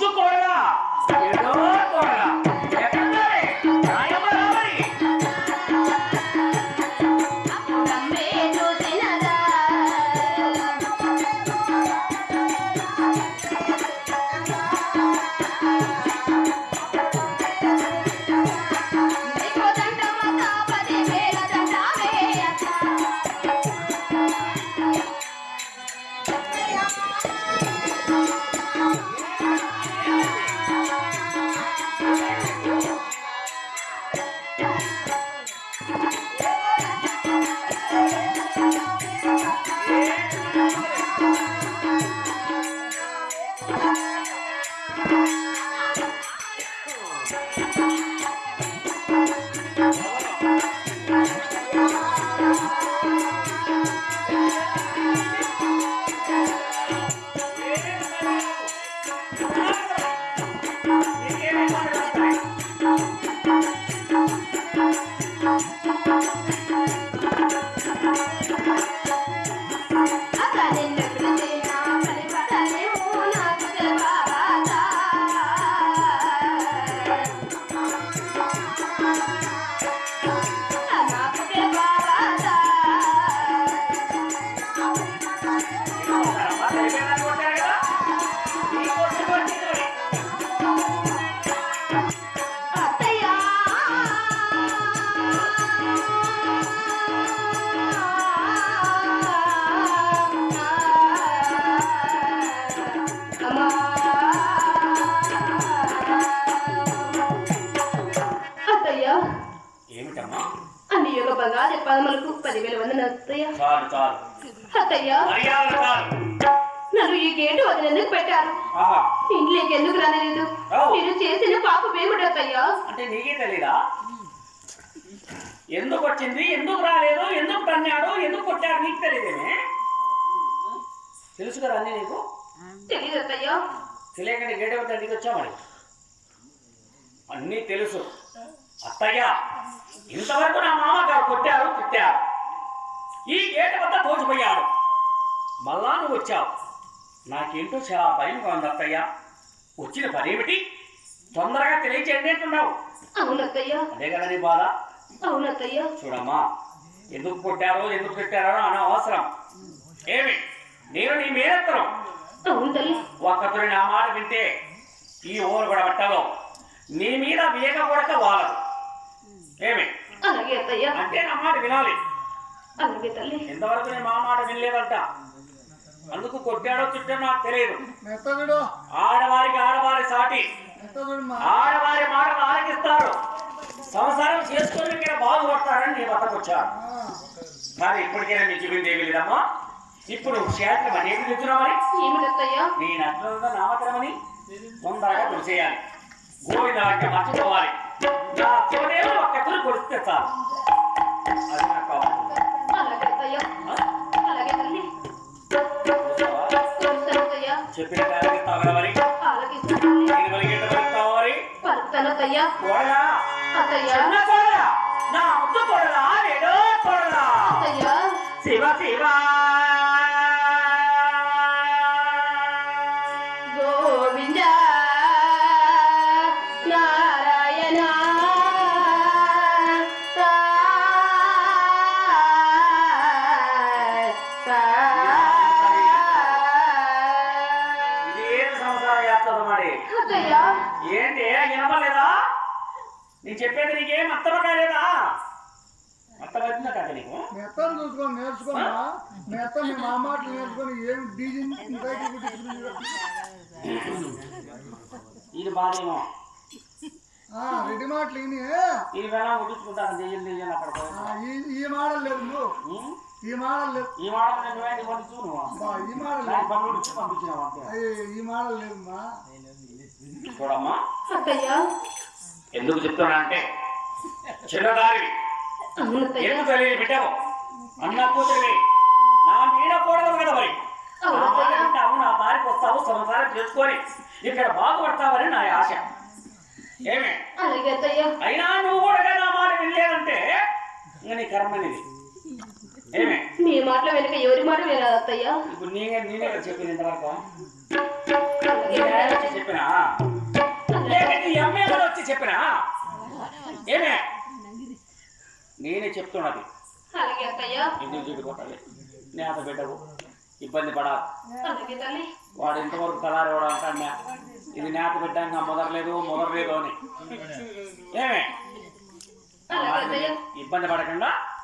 ముద్దు కోడలా పదములకు పదివేల వందన అత్తయ్య. అత్తయ్య. నన్ను ఈ గేటు వదిలేందుకు పెట్టారు? ఇంట్లోకి ఎందుకు రాలేదు? మీరు చేసిన పాప ఏమిటి అత్తయ్య అంటే నీకే తెలీదా? ఎందుకు వచ్చింది? ఎందుకు రాలేదు? ఎందుకు తన్నాడు? ఎందుకు కొట్టాడు? నీకు తెలియదేమే తెలుసు కదా అన్నీ నీకు? తెలియదు అత్తయ్య. తెలియకండి గేట్ ఎవరి దగ్గరికి వచ్చా మరి? అన్నీ తెలుసు. అత్తయ్య ఇంతవరకు నా మామగారు కొట్టారు తిట్టారు. ఈ గేట్ వద్ద తోచిపోయాడు మళ్ళా నువ్వు వచ్చావు. నాకేంటో చాలా భయంగా ఉంది అత్తయ్య. వచ్చిన పనేమిటి? తొందరగా తెలియచేయండి అంటున్నావు. అవునత్తయ్య అదే కదా నీ బాధ? అవునత్తయ్య చూడమ్మా ఎందుకు కొట్టారో ఎందుకు పెట్టారో అని అవసరం ఏమి? నేను నీ తల్లి. ఒక్కతోని నా మాట వింటే ఈ ఊరు కూడా పట్టదు. నీ మీద వేగ కొడక వాలదు. ఏమి? అంటే నా మాట వినాలి. ఇంతవరకు నేను మా మాట వినలేదంట. అందుకు కొట్టాడో తిట్టాడో నాకు తెలియదు. ఆడవారికి ఆడవారి సాటి. ఆడవారి మాటలు ఆలకిస్తారు. సంసారం చేసుకొని ఇక్కడ బాగుపడతారని నీ వద్దకు వచ్చాను. కానీ ఇప్పటికైనా మీకు చెప్పింది ఏమీ లేదమ్మా? ఇప్పుడు క్షేత్రం ఏమిటి అత్తయ్య నీ నటులంతా నామకరమని తొందరగా తెలిసేయాలి గోవింద మర్చిపోవాలి నా తోడేమో ఒక్కరు కొలిస్తే చాలు. పలుకుతాను అత్తయ్య. అత్తయ్య నా ముద్దు కోడలా ఏడో కోడలా అత్తయ్య. శివ శివ. గోవింద ఏంటి? వినపలేదా నేను చెప్పేది నీకేం అర్థం కాలేదా అర్థమవుతుందా కదా నీకు? మెత్తను చూసుకొని నేర్చుకున్నా మెత్త మీ మా మాటలు నేర్చుకొని ఏం డీజీ ఇది బాధేమో రెడ్డి మాటలు ఇని ఇది వేళ ఉడుచుకుంటాను దెయ్యం దెయ్యం అక్కడ పోయి. ఆ, ఈ మాడలు లేదు నువ్వు? ఈ మాడలు లేదు ఈ నేను వేడి నువ్వు ఈ మాడలు మాడలు చూడమ్మా. ఎందుకు చెప్తున్నా అంటే చిన్నదారివి అవును అత్తయ్య. ఎందుకు తెలియదు బిడ్డవు? అన్న కూతురివి. నా మీద కూడదు కదా మరి. నా వింటావు నా దారికి వస్తావు సంసారం చేసుకొని ఇక్కడ బాగుపడతావని నా ఆశ. ఏమే? అయినా నువ్వు కూడా నా మాట వినలేదంటే ఇంక నీ కర్మ అనేది ఏమే? మీ మాటలు వెనుక ఎవరి మాట వినాలి అత్తయ్య? ఇప్పుడు నేనే నేనే కదా చెప్పింది ఇంతవరకు. నేనే చెప్తున్నది. నేత బిడ్డకు ఇబ్బంది పడాలి. వాడు ఇంతవరకు తలారి వాడు అంటాడు ఇది నేత బిడ్డానికి మొదలలేదు మొదలలేదు అని. ఏమే? ఇబ్బంది పడకుండా